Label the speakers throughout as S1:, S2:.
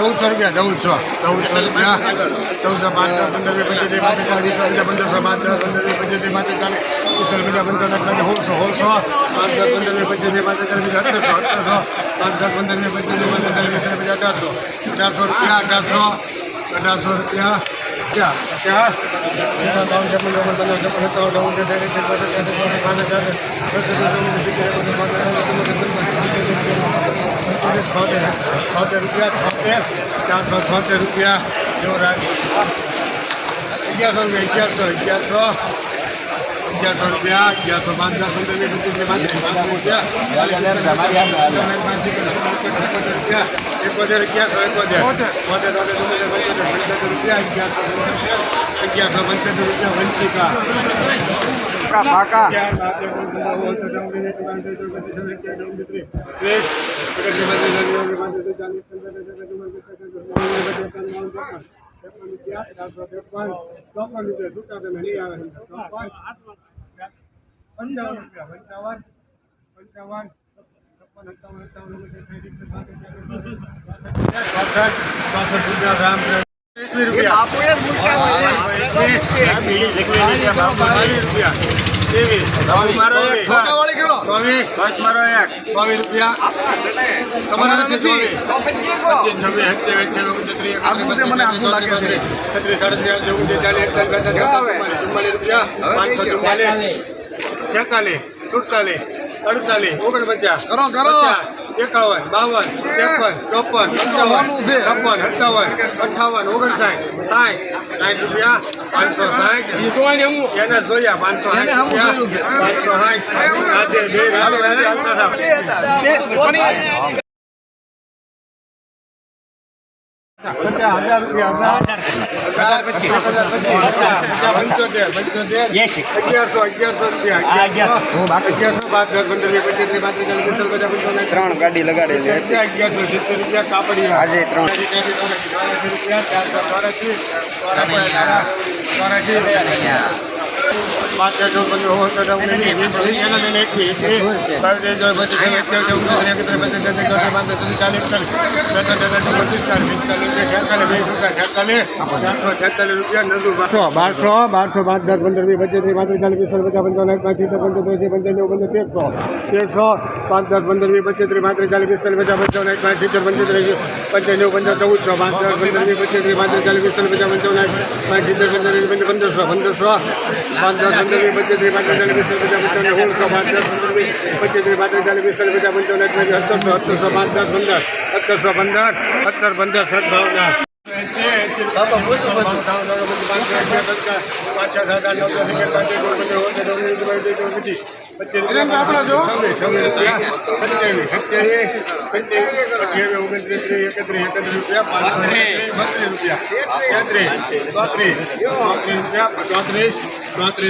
S1: ચૌદસો રૂપિયા ચૌદસો ચૌદસો રૂપિયા ચૌદસો પાંચ પંદર પચીસ ત્રીસ પાંત્રીસ ચાલીસ વીસ પંદર પંદરસો પાંચ પંદર વીસ પચીસ માટે ચાલે વીસ પંદર ચાલે સોળસો સોળસો પાંચ દસ પંદર વીસ પચીસ ત્રીસ પાંત્રીસ ચાલીસ અઠારસો અઠારસો પાંચ દસ પંદર પચીસ ત્રીસ પાંત્રીસ ચાલીસ વીસ પચાસ અઢારસો અઢારસો રૂપિયા અઢારસો અઢારસો રૂપિયા ક્યાં ક્યાં બાવન છપ્પન ચોપન પંદર છપ્પન સત્તાવન અઠાવન ઓગણસાઠ એંસી બાસઠ ત્રેસઠ ચોસઠ પાંસઠ છાસઠ છોતેર છોતેર રૂપિયા, છોતેર, ચારસો છોતેર રૂપિયા. જેવો રાખ. અગિયારસો રૂપિયા, અગિયારસો અગિયારસો. અગિયારસો રૂપિયા, અગિયારસો પાંચસો રૂપિયા એકોતેર અગિયારસો એકોતેર. તોતેર ચુમ્મોતેર પંચોતેર રૂપિયા, અગિયારસો અગિયારસો, પંચોતેર રૂપિયા, વંશિકા.
S2: પાકા
S1: પંચાવન રૂપિયા પંચાવન પંચાવન છપ્પન સત્તાવન અઠ્ઠાવન ચોસઠ
S2: મારો એક બસ મારો એક.
S1: ચોવીસ રૂપિયા. તમારા નથી પચીસ છવ્વીસ સત્યાવીસ અડતાલીસ ઓગણપચાસ
S2: કરો, કરો.
S1: એકાવન બાવન ત્રેપન ચોપન પંચાવન. છપ્પન સત્તાવન અઠાવન ઓગણસાઠ સાઠ સાઠ રૂપિયા પાંચસો સાઠ. એને જોયા પાંચસો
S2: એને
S1: સાઠ
S2: હમું જોયેલું છે.
S1: પાંચસો સાઠ. બે.
S2: ત્રણ ગાડી લગાડેલી આજે ત્રણ
S1: રૂપિયા ચારસો ચોરાસી ચોરાસી પાંચ છ છ પંદર ઓગણ સત્તર ઓગણીસ વીસ વીસ એના લઈને એકવીસ એકવીસ બાવીસ ત્રેવીસ ચોવીસ પચીસ છવ્વીસ અઠ્યાવીસ ઓગણત્રીસ એકત્રીસ બત્રીસ તેત્રીસ ચોત્રીસ પાંત્રીસ, ચાલીસ એકતાલીસ બેતાલીસ તેતાલીસ પચીસ પિસ્તાલીસ છેતાલીસ ચારસો રૂપિયા નંદુ બારસો બારસો બારસો પાંચ, દસ, પંદર, વીસ, પચીસ, ત્રીસ, પાંત્રીસ, ચાલીસ, પિસ્તાલીસ, પચાસ, પંચાવન એક પાંચ સિત્તેર, પંચોતેર પંચાણું પંચાવન એક ચૌદસો પાંચ, દસ, પંદર પચીસ, ત્રીસ, પાંત્રીસ, ચાલીસ, પિસ્તાલીસ, પચાસ, પંચાવન પાંચ સિત્તેર, પંદર પંદરસો પંદરસો પાંચ દસ પંદર પચીસ ત્રીસ પાંત્રીસ પિસ્તાલીસ પચાસ પંચાવન સોળસો પાંચ દસ પંદર વીસ પચીસ ત્રીસ પાંત્રીસ ચાલીસ પિસ્તાલીસ પચાસ પંચાવન એક સત્તરસો સત્તરસો પાંચ દસ પંદર સત્તરસો પંદર સત્તર પંદર સત્તાવન એસી એસી ચોત્રીસ રૂપિયા રાધે ચારસો તેતાલીસ રૂપિયા પંચોતેર ચોતેર પંચોતેર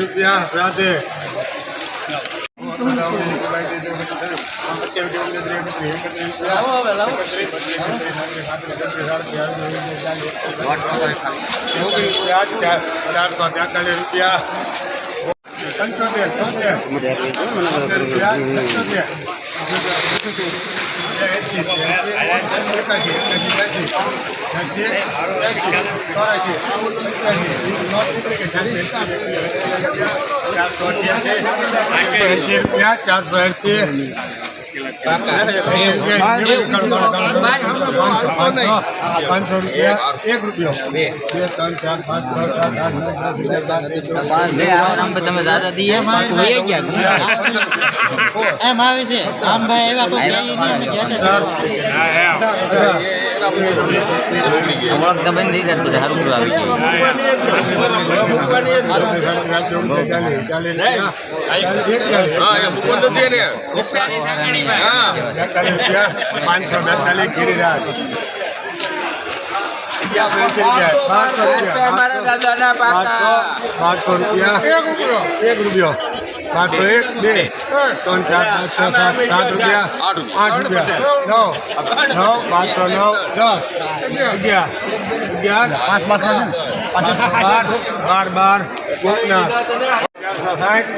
S1: રૂપિયા પંચોતેર એંસી, એકાશી, એકાશી, એંસી, એંસી, ચારસો એંસી ચારસો એંસી પાંચસો રૂપિયા એક રૂપિયો બે ત્રણ ચાર પાંચ છ સાત આઠ નવ દસ અગિયાર બાર
S3: બધું આવી
S1: પાંચસો બેતાલીસ ગિરિરાજ પાંચસો રૂપિયા. એક રૂપિયો પાંચસો એક બે ત્રણ ચાર પાંચ છ સાત સાત રૂપિયા આઠ રૂપિયા નવ નવ પાંચસો નવ દસ અગિયાર અગિયાર પાંચ પાંચ બાર બાર બાર ગોપનાથ સાઠ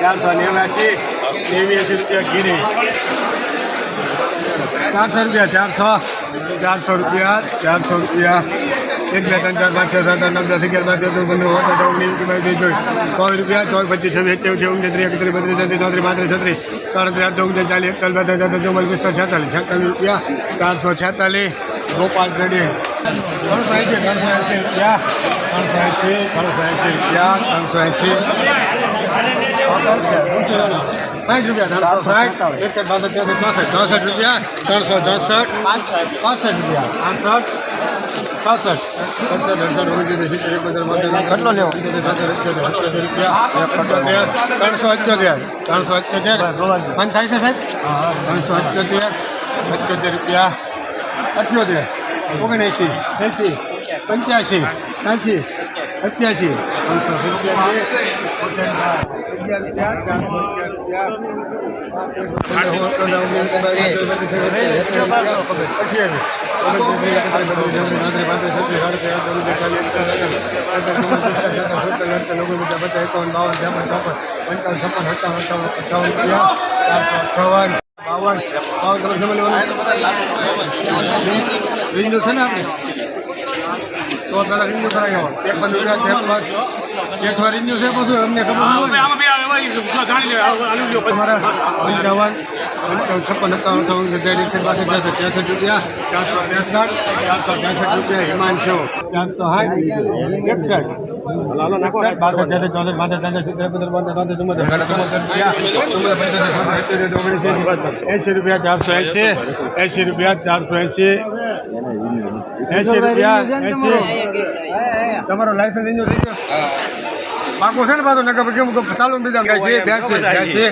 S1: ચારસો નેવ્યાસી ગીરી ચારસો રૂપિયા ચારસો. ચારસો રૂપિયા ચારસો રૂપિયા. એક, બે, ત્રણ, ચાર, પાંચ, છ, સાત, આઠ, નવ, દસ, અગિયાર, બાર તેર પંદર ઓગણ અઢાર ઓગણીસ, વીસ બાવીસ રૂપિયા ચોવીસ પચીસ છવ્વીસ સત્યાવીસ ઓગણત્રીસ એકત્રીસ બત્રીસ, તેત્રીસ, ચોત્રીસ, પાંત્રીસ, છત્રીસ, સાડત્રીસ, આઠ ઓગણત્રીસ ચાલીસ, એકતાલીસ બેતાલીસ તેતાલીસ ચુમ્માલીસ પિસ્તાલીસ છેતાલીસ છેતાલીસ રૂપિયા, ચારસો છેતાલીસ, ગોપાલ રેડી ત્રણસો એંસી ત્રણસો એંસી રૂપિયા. ત્રણસો એંસી ત્રણસો એંસી રૂપિયા, ત્રણસો એંસી પાંચ રૂપિયા, ત્રણસો સાઠ, એક બાસઠ, ચોસઠ ચોસઠ ચોસઠ રૂપિયા, ત્રણસો ચોસઠ, પાસઠ રૂપિયા પાંસઠ પાસઠ. કેટલો લેવો? ત્રણસો અઠ્યોતેર ત્રણસો અઠ્યોતેર. પણ થાય છે સાહેબ? ત્રણસો અઠ્યોતેર અઠ્યોતેર રૂપિયા, અઠ્યોતેર ઓગણએંસી એંસી પંચ્યાસી, એંશી અઠ્યાસી ત્રણસો બાવન બાવન રીંગણ છે ને આપણે? તો પેલા રીન્યુ કરાવી એક પંદર રૂપિયા રીન્યુ છે પછી અમને ખબર તમારા પંચાવન છપ્પન સત્તાવન અઠાવન સત્યાવીસ બાસઠ ત્રેસઠ ત્રેસઠ રૂપિયા ચારસો ત્રેસઠ ચારસો ત્રેસઠ રૂપિયા હિમાંશુ ચારસો સાઠ એકસઠ એંસી રૂપિયા ચારસો એંસી એંસી રૂપિયા ચારસો એંસી એસી રૂપિયા એંસી તમારો લાઇસન્સ એન્જો થઈ ગયો. પાકો છે ને પાછો નકર પછી કેમ ચાલુ બીજા બ્યાસી બ્યાસી બ્યાસી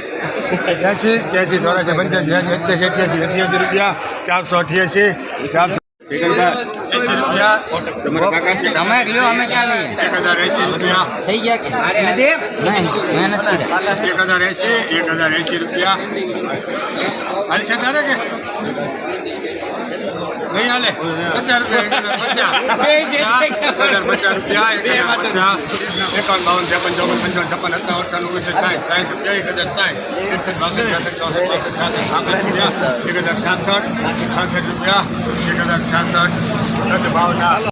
S1: બ્યાસી ત્યાસી ચોરાસી પંચ્યાસી અઠ્યાસી અઠ્યાસી અઠ્યાસી રૂપિયા ચારસો અઠ્યાસી ચારસો એંસી રૂપિયા
S3: તમે લ્યો અમે ક્યાં
S1: એક હજાર એંસી રૂપિયા.
S3: થઈ ગયા કે? નહીં મેં નથી
S1: એક હજાર એંસી એક હજાર એંસી રૂપિયા. હાલ છે તારે કે? નહીં હાલે. પચાસ રૂપિયા એક હજાર પચાસ. પચાસ રૂપિયા એક હજાર પચાસ. એકાવન બાવન ત્રેપન ચોપન પંચાવન છપ્પન સત્તાવન અઠાવન ઓગણીસ સાઠ સાઠ રૂપિયા એક હજાર સાઠ. એકસઠ બાસઠ ત્રેસઠ ચોસઠ ચોસઠ છાસઠ છાસઠ રૂપિયા એક હજાર છાસઠ છાસઠ રૂપિયા એક હજાર છાસઠ. સત ભાવના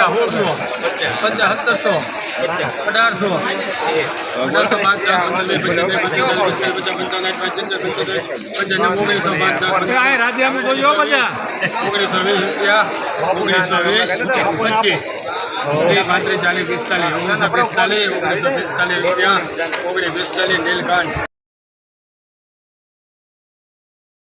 S1: પચાસ સોળસો પચાસ સત્તરસો અઢારસો અઢારસો પાંચ ઓગણીસો પાંચ ઓગણીસો વીસ રૂપિયા ઓગણીસો વીસ પચીસ ત્રીસ પાંત્રીસ ચાલીસ પિસ્તાલીસ ઓગણીસો પિસ્તાલીસ ઓગણીસો પિસ્તાલીસ રૂપિયા ઓગણીસ પિસ્તાલીસ નીલકંઠ